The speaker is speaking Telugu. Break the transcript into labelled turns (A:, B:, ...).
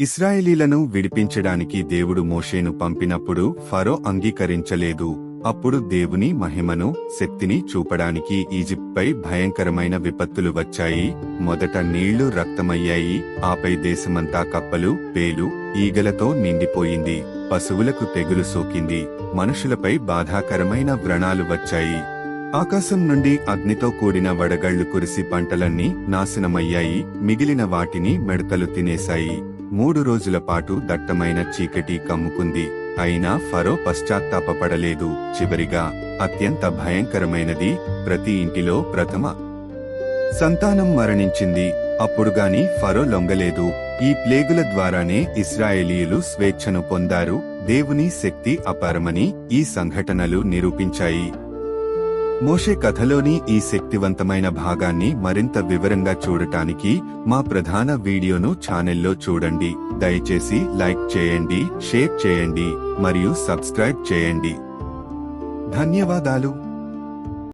A: ఇస్రాయేలీలను విడిపించడానికి దేవుడు మోషేను పంపినప్పుడు ఫరో అంగీకరించలేదు. అప్పుడు దేవుని మహిమను శక్తిని చూపడానికి ఈజిప్ట్పై భయంకరమైన విపత్తులు వచ్చాయి. మొదట నీళ్ళు రక్తమయ్యాయి. ఆపై దేశమంతా కప్పలు పేలు ఈగలతో నిండిపోయింది. పశువులకు తెగులు సోకింది. మనుషులపై బాధాకరమైన వ్రణాలు వచ్చాయి. ఆకాశం నుండి అగ్నితో కూడిన వడగళ్ళు కురిసి పంటలన్నీ నాశనమయ్యాయి. మిగిలిన వాటిని మెడతలు తినేశాయి. మూడు రోజుల పాటు దట్టమైన చీకటి కమ్ముకుంది. అయినా ఫరో పశ్చాత్తాపపడలేదు. చివరిగా అత్యంత భయంకరమైనది ప్రతి ఇంటిలో ప్రథమ సంతానం మరణించింది. అప్పుడుగాని ఫరో లొంగలేదు. ఈ ప్లేగుల ద్వారానే ఇస్రాయేలీయులు స్వేచ్ఛను పొందారు. దేవుని శక్తి అపారమని ఈ సంఘటనలు నిరూపించాయి. మోషే కథలోని ఈ శక్తివంతమైన భాగాన్ని మరింత వివరంగా చూడటానికి మా ప్రధాన వీడియోను ఛానెల్లో చూడండి. దయచేసి లైక్ చేయండి షేర్ చేయండి మరియు సబ్స్క్రైబ్ చేయండి. ధన్యవాదాలు.